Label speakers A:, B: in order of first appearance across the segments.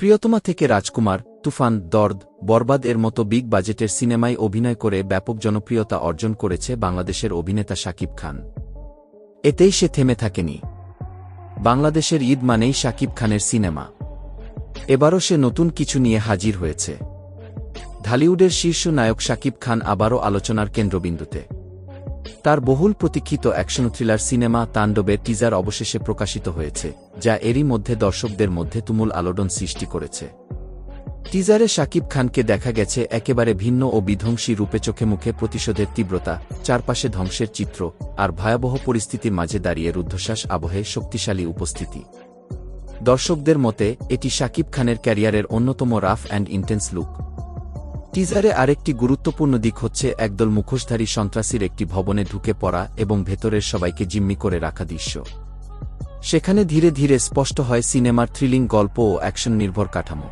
A: প্রিয়তমা থেকে রাজকুমার, তুফান, দর্দ, বরবাদ এর মতো বিগ বাজেটের সিনেমায় অভিনয় করে ব্যাপক জনপ্রিয়তা অর্জন করেছে বাংলাদেশের অভিনেতা শাকিব খান। এতেই সে থেমে থাকেনি। বাংলাদেশের ঈদ মানেই শাকিব খানের সিনেমা। এবারও সে নতুন কিছু নিয়ে হাজির হয়েছে। ঢালিউডের শীর্ষ নায়ক শাকিব খান আবারও আলোচনার কেন্দ্রবিন্দুতে। তার বহুল প্রতীক্ষিত অ্যাকশন থ্রিলার সিনেমা তাণ্ডবের টিজার অবশেষে প্রকাশিত হয়েছে, যা এরই মধ্যে দর্শকদের মধ্যে তুমুল আলোড়ন সৃষ্টি করেছে। টিজারে শাকিব খানকে দেখা গেছে একেবারে ভিন্ন ও বিধ্বংসী রূপে চোখে মুখে প্রতিশোধের তীব্রতা, চারপাশে ধ্বংসের চিত্র, আর ভয়াবহ পরিস্থিতির মাঝে দাঁড়িয়ে রুদ্ধশ্বাস আবহে শক্তিশালী উপস্থিতি। দর্শকদের মতে, এটি শাকিব খানের ক্যারিয়ারের অন্যতম রাফ অ্যান্ড ইন্টেন্স লুক। টিজারে আরেকটি গুরুত্বপূর্ণ দিক হচ্ছে একদল মুখোশধারী সন্ত্রাসীর একটি ভবনে ঢুকে পড়া এবং ভেতরের সবাইকে জিম্মি করে রাখা দৃশ্য। সেখানে ধীরে ধীরে স্পষ্ট হয় সিনেমার থ্রিলিং গল্প ও অ্যাকশন নির্ভর কাঠামো।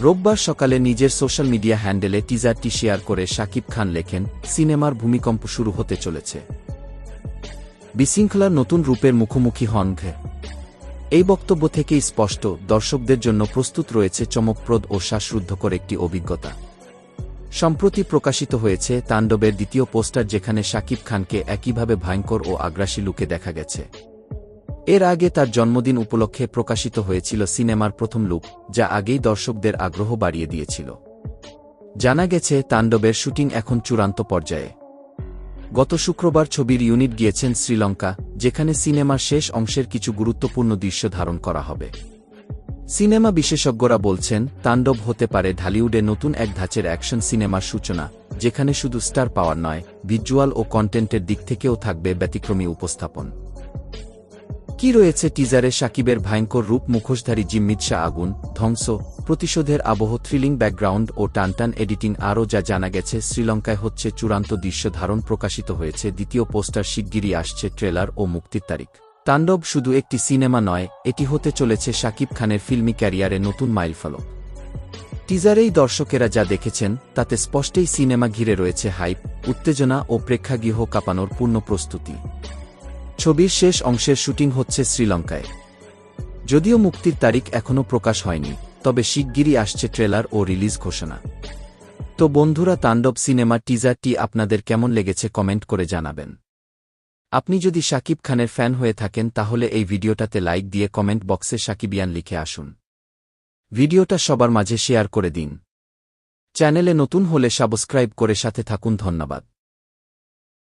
A: রোববার সকালে নিজের সোশ্যাল মিডিয়া হ্যান্ডেলে টিজারটি শেয়ার করে শাকিব খান লেখেন, সিনেমার ভূমিকম্প শুরু হতে চলেছে। বিশৃঙ্খলার নতুন রূপের মুখোমুখি হন ঘে। এই বক্তব্য থেকেই স্পষ্ট, দর্শকদের জন্য প্রস্তুত রয়েছে চমকপ্রদ ও শ্বাসরুদ্ধকর একটি অভিজ্ঞতা। সম্প্রতি প্রকাশিত হয়েছে তাণ্ডবের দ্বিতীয় পোস্টার যেখানে শাকিব খানকে একইভাবে ভয়ঙ্কর ও আগ্রাসী লুকে দেখা গেছে। এর আগে তার জন্মদিন উপলক্ষে প্রকাশিত হয়েছিল সিনেমার প্রথম লুক, যা আগেই দর্শকদের আগ্রহ বাড়িয়ে দিয়েছিল। জানা গেছে, তাণ্ডবের শুটিং এখন চূড়ান্ত পর্যায়ে। গত শুক্রবার ছবির ইউনিট গিয়েছেন শ্রীলঙ্কা, যেখানে সিনেমার শেষ অংশের কিছু গুরুত্বপূর্ণ দৃশ্য ধারণ করা হবে। সিনেমা বিশেষজ্ঞরা বলছেন, তাণ্ডব হতে পারে ঢালিউডে নতুন এক ধাঁচের অ্যাকশন সিনেমার সূচনা, যেখানে শুধু স্টার পাওয়ার নয়, ভিজুয়াল ও কন্টেন্টের দিক থেকেও থাকবে ব্যতিক্রমী উপস্থাপন। কি রয়েছে টিজারে সাকিবের ভয়ঙ্কর রূপ মুখোশধারী জিম্মিদ শাহ আগুন, ধ্বংস, প্রতিশোধের আবহ থ্রিলিং ব্যাকগ্রাউন্ড ও টানটান এডিটিং আরও যা জানা গেছে, শ্রীলঙ্কায় হচ্ছে চূড়ান্ত দৃশ্য ধারণ প্রকাশিত হয়েছে, দ্বিতীয় পোস্টার শিগগিরই আসছে ট্রেলার ও মুক্তির তারিখ। তাণ্ডব শুধু একটি সিনেমা নয়, এটি হতে চলেছে শাকিব খানের ফিল্মি ক্যারিয়ারে নতুন মাইলফলক। টিজারেই দর্শকেরা যা দেখেছেন, তাতে স্পষ্টেই সিনেমা ঘিরে রয়েছে হাইপ, উত্তেজনা ও প্রেক্ষাগৃহ কাঁপানোর পূর্ণ প্রস্তুতি। ছবির শেষ অংশের শুটিং হচ্ছে শ্রীলঙ্কায়। যদিও মুক্তির তারিখ এখনও প্রকাশ হয়নি, তবে শিগগিরই আসছে ট্রেলার ও রিলিজ ঘোষণা। তো বন্ধুরা, তাণ্ডব সিনেমা টিজারটি আপনাদের কেমন লেগেছে কমেন্ট করে জানাবেন। আপনি যদি শাকিব খানের ফ্যান হয়ে থাকেন তাহলে এই ভিডিওটাতে লাইক দিয়ে কমেন্ট বক্সে সাকিবিয়ান লিখে আসুন। ভিডিওটা সবার মাঝে শেয়ার করে দিন। চ্যানেলে নতুন হলে সাবস্ক্রাইব করে সাথে থাকুন, ধন্যবাদ।